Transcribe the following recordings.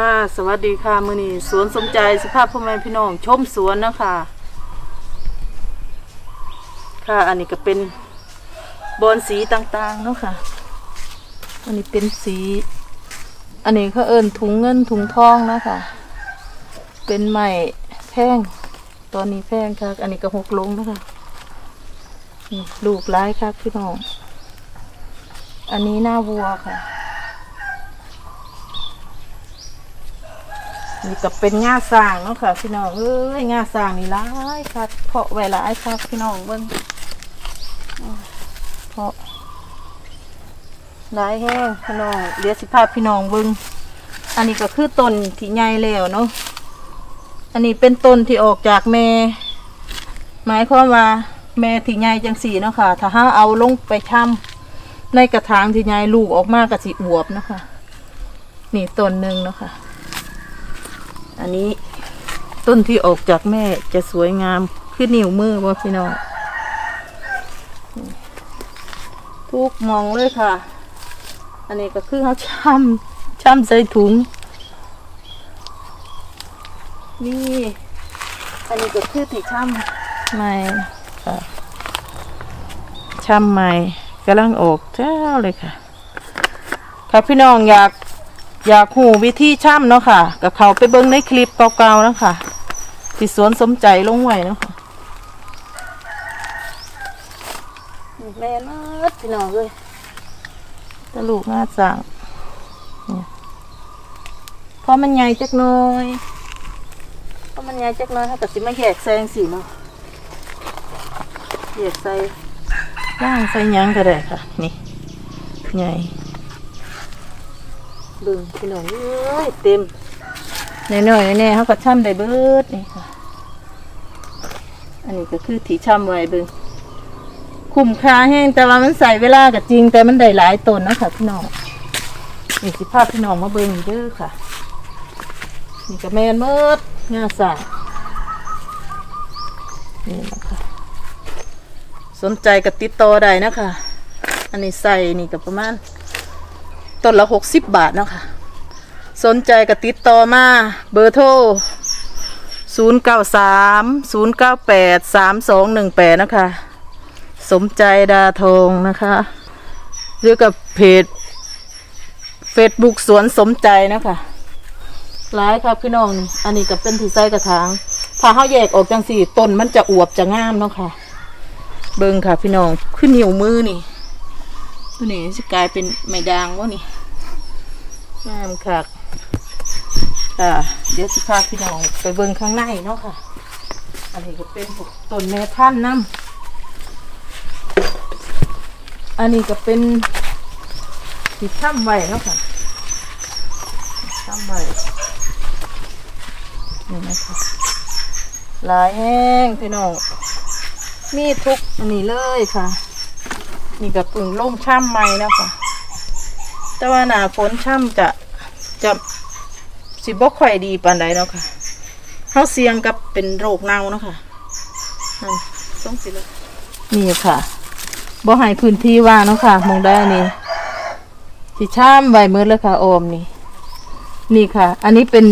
ค่ะ สวัสดีค่ะมือนี้สวนสมใจสภาพพ่อแม่พี่น้องชมสวนนะคะค่ะ อันนี้ก็เป็นบอนสีต่างๆเนาะค่ะ อันนี้เป็นสี อันนี้เขาเอิญถุงเงินถุงทองนะค่ะเป็นไม้แพงตอนนี้แพงค่ะ อันนี้ก็หกลงนะคะลูกร้ายค่ะพี่น้อง อันนี้หน้าวัวค่ะ นี่ก็เป็นง่าสร้างเนาะค่ะพี่น้องเอ้ยง่าสร้างนี่ร้ายค่ะเพาะไว้หลายค่ะพี่น้องเบิ้งเพาะหลายแห้งพี่น้องเดี๋ยวสิพาพี่น้องเบิ้งอันนี้ก็คือต้นที่ใหญ่แล้วเนาะอันนี้เป็นต้นที่ออกจากแม่หมายความว่าแม่ที่ใหญ่จังสีเนาะค่ะ ถ้าห้าเอาลงไปช่ำในกระถางที่ใหญ่ลูกออกมากระสิอวบเนาะค่ะนี่ต้นหนึ่งเนาะค่ะ อันนี้ต้นที่ออกจากแม่จะสวยงามขึ้นนิ้วมือว่าพี่น้องทุกมองเลยค่ะ อันนี้ก็คือเขาช่ำช่ำใส่ถุง นี่ อันนี้ก็คือที่ช่ำใหม่ค่ะช่ำใหม่กำลังออกเจ้าเลยค่ะ ค่ะพี่น้องอยาก อยากหูวิธีช่ำเนาะค่ะกับเขาไปเบิ้งในคลิปเก่าๆเนาะค่ะที่สวนสมใจลงไว้เนาะค่ะนี่แม่นมากพี่น้องเลยตะลูกงาสั่งเนี่ยพอมันใหญ่จักหน่อยพอมันใหญ่จักหน่อยเขาก็สิมาแยกแซงสิเนาะแยกใส่ย่างใส่หยังก็ได้ค่ะ นี่ใหญ่ เบิ่งพี่น้องเอ้ยเต็มหน่อยๆแน่เขาก็ช่ำได้เบิดนี่ค่ะ อันนี้ก็คือที่ช่ำไว้เบิ่งคุ้มค่าแห้งแต่ว่ามันใส่เวลาก็จริง แต่มันได้หลายต้นนะคะพี่น้องนี่สิภาพพี่น้องมาเบิ่งเด้อค่ะ นี่ก็แมนเมิดงาสานี่นะคะสนใจก็ติดต่อได้นะคะ อันนี้ใส่นี่ก็ประมาณ ต้นละหกสิบบาทเนาะค่ะ สนใจก็ติดต่อมาเบอร์โทรศูนย์เก้าสามศูนย์เก้าแปดสามสองหนึ่งแปดนะคะ สมใจดาทองนะคะ หรือกับเพจเฟซบุ๊กสวนสมใจนะคะหลายครับพี่น้อง อันนี้ก็เป็นที่ใส่กระถางถ้าเขาแยกออกจังสี่ต้นมันจะอวบจะงามเนาะค่ะ เบิ่งค่ะพี่น้องขึ้นเหนียวมือนี่ตัวนี้จะกลายเป็นไม้ด่างวะนี่ งามค่ะอ่าเดี๋ยวสิพาพี่น้องไปเบิ่งข้างในเนาะค่ะ อันนี้ก็เป็นต้นแม่พันน้ำอันนี้ก็เป็นที่ถ้ำไว้เนาะค่ะถ้ำไว้นี่นะคะหลายแห้งพี่น้องมีทุกอันนี้เลยค่ะ นี่กับปึ่งล่มช่ำใหม่แล้วค่ะ แต่ว่าหนาฝนช่ำจะจะสิบ่ค่อยดีปานใดเนาะค่ะเขาเสี่ยงกับเป็นโรคเน่าเนาะค่ะนั่นส่งสิเลยนี่ค่ะบ่ให้พื้นที่ว่างเนาะค่ะมองได้นนี้สิช่ำไว้มือเลยค่ะโอมนี่ นี่ค่ะ อันนี้เป็น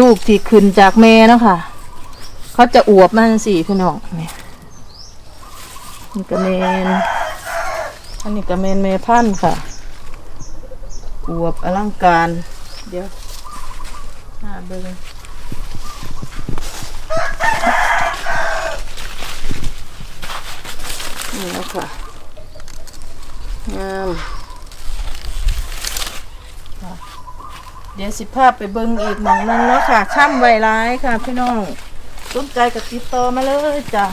ลูกที่ขึ้นจากแม่เนาะค่ะ เขาจะอวบมันสิพี่น้องนี่นี่ก็เมนอันนี้ก็เมนเมพันค่ะ อวบอลังการ เดี๋ยวหาเบิ้งนี่แล้วค่ะงามค่ะเดี๋ยวสิภาพไปเบิ้งอีกหมองนึงแล้วค่ะช่ำไวร้ายค่ะ พี่น้องสนใจกับติดต่อมาเลยจ้ะ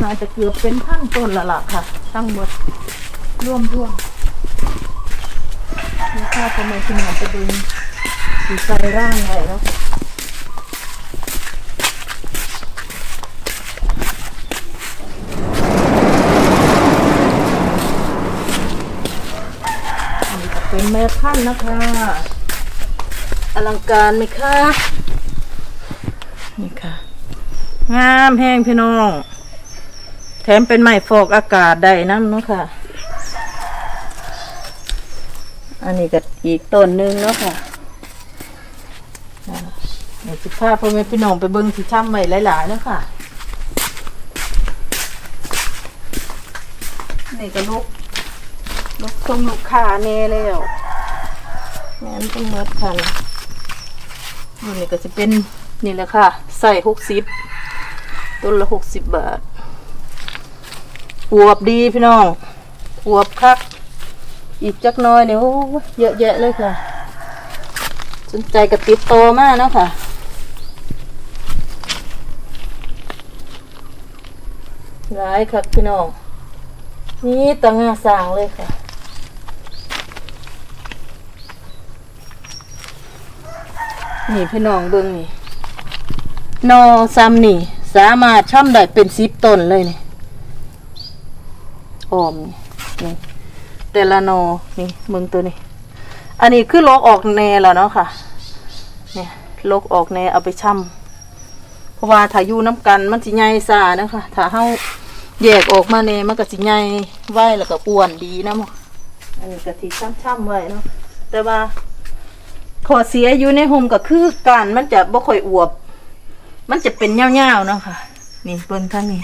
น่าจะเกือบเป็นพันต้นและล่ะค่ะ ทั้งหมดร่วมร่วมมีค่าทำไมคุณหมอไปดึงสีใส่ร่างใหญ่แล้วเป็นแม่พันนะคะ อลังการไหมคะ นี่ค่ะ งามแห้งพี่น้อง ถมเป็นไม้ฟอกอากาศได้น้ำเนาะค่ะ อันนี้ก็อีกต้นหนึงเนาะค่ะเดี๋ยวสิพาพ่อแม่พี่น้องไปเบิ่งที่ช่ำไว้หลายๆเนาะค่ะนี่ก็ลูกลูกทรงลูกค้าแน่แล้วแม่นเป็นเมดค่ะอันนี้ก็จะเป็นนี่แหละค่ะ ใส่หกสิบต้นละหกสิบบาท อวบดีพี่น้องอวบคัก อีกจักน้อยเนี่ยโอ้เยอะแยะเลยค่ะ สนใจกับติดโตมากนะค่ะร้ายครับพี่น้อง นี่ตังงาสางเลยค่ะนี่พี่น้องเบิ้งนี่นอซ้ำนี่ สามารถช่ำได้เป็นสิบต้นเลยนี่ ออมนี่แต่ละนอนี่มึงตัวนี้ อันนี้คือลกออกแนแล้วเนาะค่ะเนี่ยลกออกแนเอาไปช่ำเพราะว่าถ้าอยู่น้ำกันมันสิใหญ่ซานะคะถ้าเฮาแยกออกมาแนมันก็สิใหญ่ไว้แล้วก็อ้วนดีนะมออันนี้ก็ที่ช่ำๆไว้เนาะแต่ว่าขอเสียอยู่ในโฮมก็คือการมันจะบ่ค่อยอวบ มันจะเป็นเงาๆเนาะค่ะ นี่เบิ่งทางนี้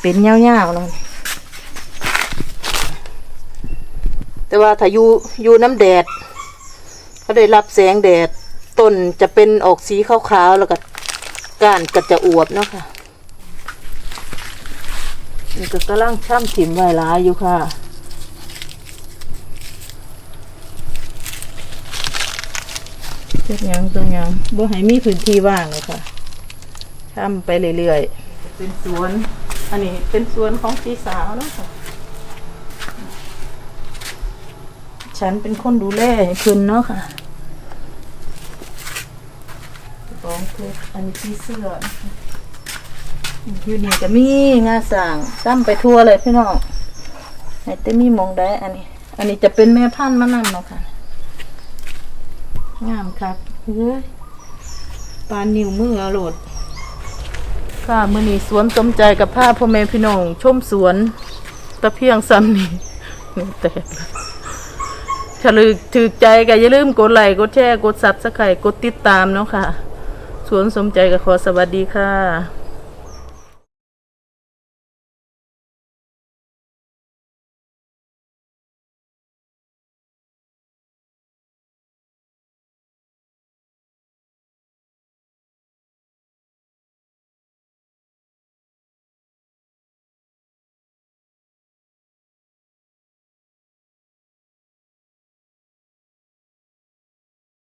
เป็นเงาๆเนาะ แต่ว่าถ้าอยู่อยู่น้ำแดดเขาได้รับแสงแดดต้นจะเป็นออกสีขาวๆแล้วก็ก้านก็จะอวบเนาะค่ะนี่ก็กำลังช่ำถิ่มไว้หลายอยู่ค่ะเจ็ดหยังตัวหยังบ่ให้มีพื้นที่ว่างเลยค่ะช่ำไปเรื่อยๆเป็นสวน อันนี้เป็นสวนของพี่สาวเนาะค่ะ ฉันเป็นคนดูแลให้เพิ่นเนาะค่ะของเพชรอันนี้ที่เสื้อนะคะอยู่นี่ก็มีงาสร้างซ้ำไปทั่วเลยพี่น้องให้แต่มีมองได้อันนี้ อันนี้จะเป็นแม่พันธุ์มะนั่นเนาะค่ะ งามครับเฮ้ยปานนิ้วมืออรดค่ะมือนี้สวนสมใจกับผ้าพ่อแม่พี่น้องชมสวนตะเพียงซ้ำนี่แตก ถ้าลึกถือใจก็อย่าลืมกดไลค์กดแชร์กดซับสไครต์กดติดตามเนาะค่ะ สวนสมใจก็ขอสวัสดีค่ะ